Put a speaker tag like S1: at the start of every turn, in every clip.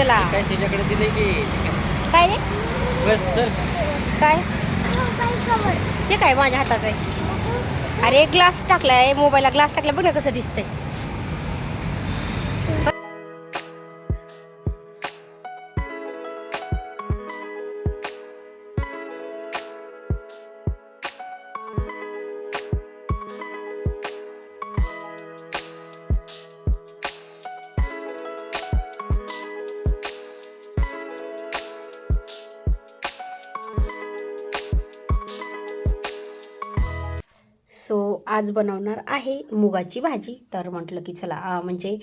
S1: चला.
S2: काय त्याच्याकडे दिले की
S1: काय रे?
S2: बस चल.
S1: काय? हे काय माझ्या हातात आहे? अरे ग्लास टाकलाय मोबाईलला ग्लास टाकला बघ ना कसं दिसतंय. सो आज बनवणार आहे मुगाची भाजी. तर म्हटलं की चला म्हणजे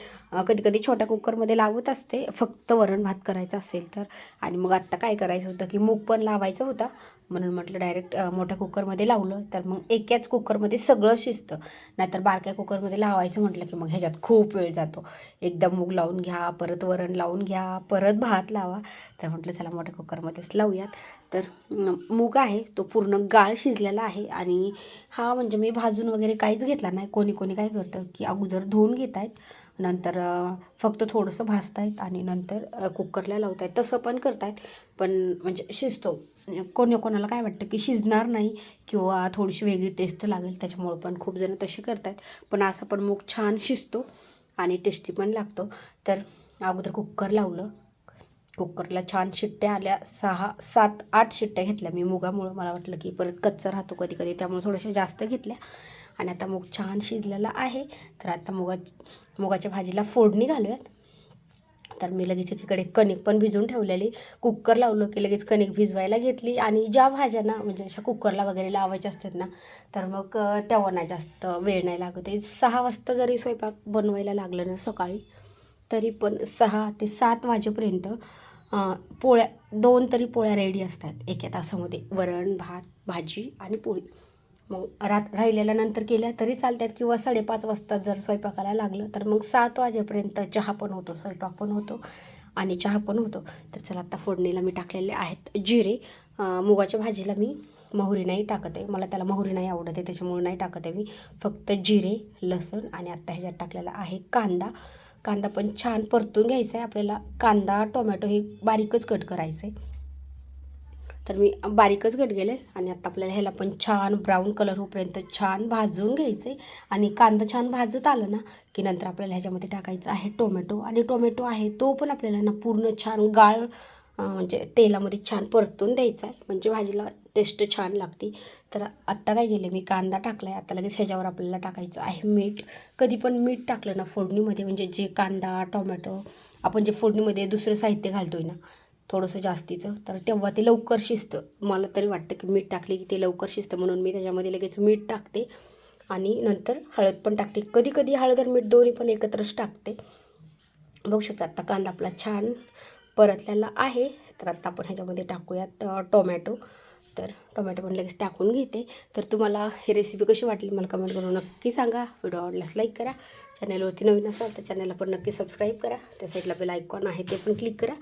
S1: कधी कधी छोट्या कुकरमध्ये लावत असते. फक्त वरण भात करायचं असेल तर. आणि मग आत्ता काय करायचं होतं की मूग पण लावायचं होता. म्हणून म्हटलं डायरेक्ट मोठ्या कुकरमध्ये लावलं. तर मग एकाच कुकरमध्ये सगळं शिजतं. नाहीतर बारक्या कुकरमध्ये लावायचं म्हटलं की मग ह्याच्यात खूप वेळ जातो. एकदा मूग लावून घ्या परत वरण लावून घ्या परत भात लावा. तर म्हटलं चला मोठ्या कुकरमध्येच लावूयात. तर मूग आहे तो पूर्ण गाळ शिजलेला आहे आणि हा म्हणजे मी भाजून वगैरे काहीच घेतला नाही. कोणी कोणी काय करतं की अगोदर धुवून घेत आहेत नंतर फक्त थोडंसं भाजतायत आणि नंतर कुकरला कुकरला लावतायत. तसं पण करतायत पण म्हणजे शिजतो. कोणी कोणाला काय वाटतं की शिजणार नाही किंवा थोडीशी वेगळी टेस्ट लागेल त्याच्यामुळं पण खूप जण तसे करतात पण असा पण मूग छान शिजतो आणि टेस्टी पण लागतो. तर अगोदर कुकर लावलं कुकरला छान शिट्ट्या आल्या. सहा सात आठ शिट्ट्या घेतल्या मी मुगामुळं. मला वाटलं की परत कच्चा राहतो कधी कधी त्यामुळे थोड्याशा जास्त घेतल्या. आणि आता मूग छान शिजलेला आहे. तर आता मुगा मुगाच्या भाजीला फोडणी घालूयात. तर मी लगेच एकीकडे कणिक पण भिजवून ठेवलेली. कुकर लावलं की लगेच कणिक भिजवायला घेतली. आणि ज्या भाज्या ना म्हणजे अशा कुकरला वगैरे लावायच्या असतात ना तर मग तेव्हा नाही जास्त वेळ नाही लागत. आहे सहा वाजता जरी स्वयंपाक बनवायला लागलं ना सकाळी तरी पण सहा ते सात वाजेपर्यंत पोळ्या दोन तरी पोळ्या रेडी असतात एका तासामध्ये. वरण भात भाजी आणि पोळी. मग रात राहिलेल्या नंतर केल्या तरी चालतात किंवा साडेपाच वाजता जर स्वयंपाकाला लागलं तर मग सात वाजेपर्यंत चहा पण होतो स्वयंपाक पण होतो आणि चहा पण होतो. तर चला आत्ता फोडणीला मी टाकलेले आहेत जिरे. मुगाच्या भाजीला मी मोहरी नाही टाकत आहे. मला त्याला मोहरी नाही आवडत आहे त्याच्यामुळे नाही टाकत आहे मी. फक्त जिरे लसूण आणि आत्ता ह्याच्यात टाकलेला आहे कांदा. कांदा पण छान परतून घ्यायचा आहे आपल्याला कांदा टोमॅटो हे बारीकच कट करायचं आहे तर मी बारीकच कट गेले आणि आता आपल्याला ह्याला पण छान ब्राऊन कलर होईपर्यंत छान भाजून घ्यायचं आहे आणि कांदा छान भाजत आलं ना की नंतर आपल्याला ह्याच्यामध्ये टाकायचं आहे टोमॅटो. आणि टोमॅटो आहे तो पण आपल्याला ना पूर्ण छान गाळ म्हणजे तेलामध्ये छान परतून द्यायचा आहे म्हणजे भाजीला टेस्ट छान लागते. तर आत्ता काय केलं मी कांदा टाकला आहे आता लगेच ह्याच्यावर आपल्याला टाकायचं आहे मीठ. कधी पण मीठ टाकलं ना फोडणीमध्ये म्हणजे जे कांदा टोमॅटो आपण जे फोडणीमध्ये दुसरं साहित्य घालतोय ना थोडंसं जास्तीचं तर तेव्हा ते लवकर शिजतं. मला तरी वाटतं की मीठ टाकले की ते लवकर शिजतं म्हणून मी त्याच्यामध्ये लगेच मीठ टाकते. आणि नंतर हळद पण टाकते. कधी कधी हळद आणि मीठ दोन्ही पण एकत्रच टाकते. बघू शकता आता कांदा आपला छान परतलेला आहे. तर आता आपण ह्याच्यामध्ये टाकूयात टोमॅटो. तर टोमॅटो पण लगेच टाकून घेते. तर तुम्हाला ही रेसिपी कशी वाटली मला कमेंट करून नक्की सांगा. व्हिडिओ आवडल्यास लाईक करा. चॅनलवरती नवीन असाल तर चॅनलला पण नक्की सबस्क्राईब करा. त्या साईडला बेल आयकॉन आहे ते पण क्लिक करा.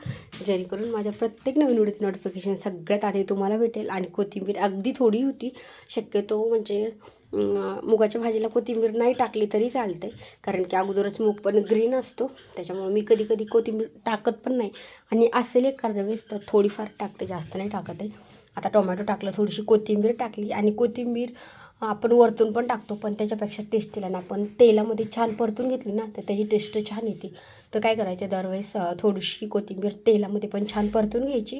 S1: जेणेकरून माझ्या प्रत्येक नवीन व्हिडिओचं नोटिफिकेशन सगळ्यात आधी तुम्हाला भेटेल. आणि कोथिंबीर अगदी थोडी होती. शक्यतो म्हणजे मुगाच्या भाजीला कोथिंबीर नाही टाकली तरी चालते कारण की अगोदरच मूग पण ग्रीन असतो. त्याच्यामुळे मी कधी कधी कोथिंबीर टाकत पण नाही. आणि असेल एक वेळेस तर थोडीफार टाकते. जास्त नाही टाकत आहे. आता टोमॅटो टाकलं थोडीशी कोथिंबीर टाकली. आणि कोथिंबीर आपण वरतून पण टाकतो पण त्याच्यापेक्षा टेस्टीला ना आपण तेलामध्ये छान परतून घेतली ना तर त्याची टेस्ट छान येते. तर काय करायचं दरवेळेस थोडीशी कोथिंबीर तेलामध्ये पण छान परतून घ्यायची.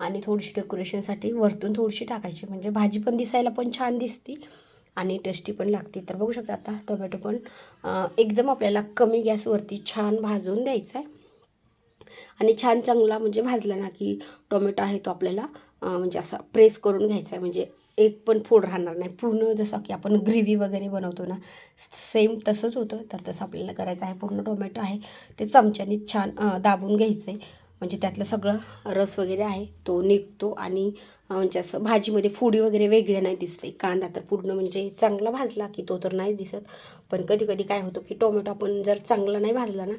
S1: आणि थोडीशी डेकोरेशनसाठी वरतून थोडीशी टाकायची. म्हणजे भाजी पण दिसायला पण छान दिसते. आणि टेस्टी पण लागते. तर बघू शकता आता टोमॅटो पण एकदम आपल्याला कमी गॅसवरती छान भाजून द्यायचा आहे आणि छान चांगला म्हणजे भाजला ना की टोमॅटो आहे तो आपल्याला म्हणजे असा प्रेस करून घ्यायचा आहे म्हणजे एक पण फोड राहणार नाही. पूर्ण जसं की आपण ग्रेव्ही वगैरे बनवतो ना सेम तसंच होतं. तर तसं आपल्याला करायचं आहे. पूर्ण टोमॅटो आहे. ते चमच्याने छान दाबून घ्यायचं आहे म्हणजे त्यातलं सगळं रस वगैरे आहे तो निघतो आणि म्हणजे असं भाजीमध्ये फोडी वगैरे वेगळ्या नाही दिसते. कांदा तर पूर्ण म्हणजे चांगला भाजला की तो तर नाही दिसत. पण कधी कधी काय होतं की टोमॅटो आपण जर चांगला नाही भाजला ना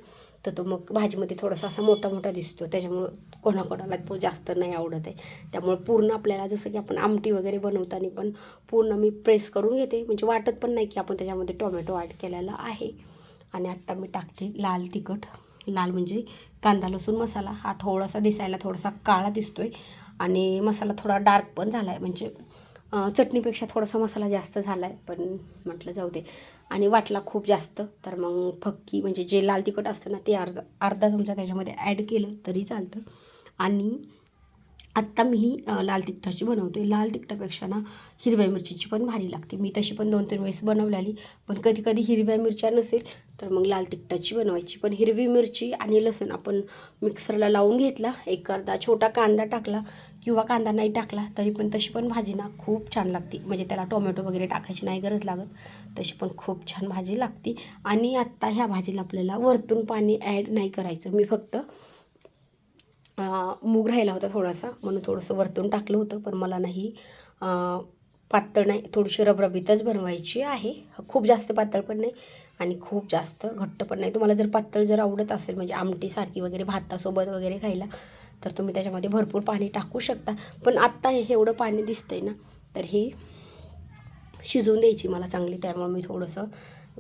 S1: तर तो मग भाजीमध्ये थोडासा असा मोठा मोठा दिसतो. त्याच्यामुळं कोणाकोणाला तो जास्त नाही आवडत आहे. त्यामुळे पूर्ण आपल्याला जसं की आपण आमटी वगैरे बनवताना पण पूर्ण मी प्रेस करून घेते. म्हणजे वाटत पण नाही की आपण त्याच्यामध्ये टोमॅटो ॲड केलेला आहे. आणि आत्ता मी टाकते लाल तिखट. लाल म्हणजे कांदा लसूण मसाला हा थोडासा दिसायला थोडासा काळा दिसतोय आणि मसाला थोडा डार्क पण झाला आहे म्हणजे चटणीपेक्षा थोडासा मसाला जास्त झाला आहे पण म्हटलं जाऊ दे. आणि वाटला खूप जास्त तर मग फक्की म्हणजे जे लाल तिखट असतं ना ते अर्धा अर्धा चमचा त्याच्यामध्ये ॲड केलं तरी चालतं. आणि आत्ता मी लाल तिखटाची बनवते लाल तिखटापेक्षा ना हिरव्या मिरचीची पण भारी लागते. मी तशी पण दोन तीन वेळेस बनवलेली. पण कधी कधी हिरव्या मिरच्या नसेल तर मग लाल तिखटाची बनवायची. पण हिरवी मिरची आणि लसूण आपण मिक्सरला लावून घेतला. एक अर्धा छोटा कांदा टाकला किंवा कांदा नाही टाकला तरी पण तशी पण भाजी ना खूप छान लागते. म्हणजे त्याला टोमॅटो वगैरे टाकायची नाही गरज लागत. तशी पण खूप छान भाजी लागते. आणि आत्ता ह्या भाजीला आपल्याला वरतून पाणी ॲड नाही करायचं. मी फक्त मूग राहिला होता थोडासा म्हणून थोडंसं वरतून टाकलं होतं पण मला नाही. पातळ नाही थोडीशी रबरबीतच बनवायची आहे. खूप जास्त पातळ पण नाही आणि खूप जास्त घट्ट पण नाही. तुम्हाला जर पातळ जर आवडत असेल म्हणजे आमटीसारखी वगैरे भातासोबत वगैरे खायला तर तुम्ही त्याच्यामध्ये भरपूर पाणी टाकू शकता. पण आत्ता हे एवढं पाणी दिसतंय ना तर हे शिजवून द्यायची मला चांगली त्यामुळे मी थोडंसं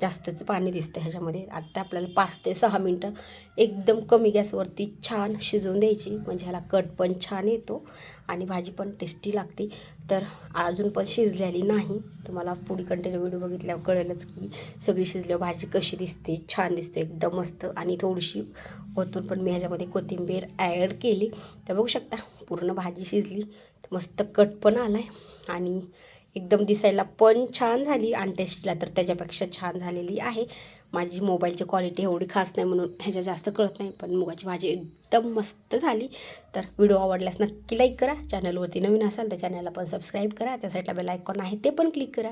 S1: जास्तच पाणी दिसतं ह्याच्यामध्ये. आत्ता आपल्याला पाच ते सहा मिनटं एकदम कमी गॅसवरती छान शिजवून द्यायची. म्हणजे ह्याला कट पण छान येतो आणि भाजी पण टेस्टी लागते. तर अजून पण शिजलेली नाही. तुम्हाला पुढे कंटिन्यू व्हिडिओ बघितल्यावर कळेलच की सगळी शिजल्यावर भाजी कशी दिसते छान दिसते एकदम मस्त. आणि थोडीशी वरतून पण मी ह्याच्यामध्ये कोथिंबीर ॲड केली. तर बघू शकता पूर्ण भाजी शिजली. मस्त कट पण आला आहे आणि एकदम दिसायला पण छान झाली आणि टेस्टला तर त्याच्यापेक्षा छान झालेली आहे. माझी मोबाईलची क्वालिटी एवढी खास नाही म्हणून ह्याच्या जास्त कळत नाही पण मुगाची भाजी एकदम मस्त झाली. तर व्हिडिओ आवडल्यास नक्की लाईक करा. चॅनलवरती नवीन असाल तर चॅनलला पण सबस्क्राईब करा. त्या साईडला बेल आयकॉन आहे ते पण क्लिक करा.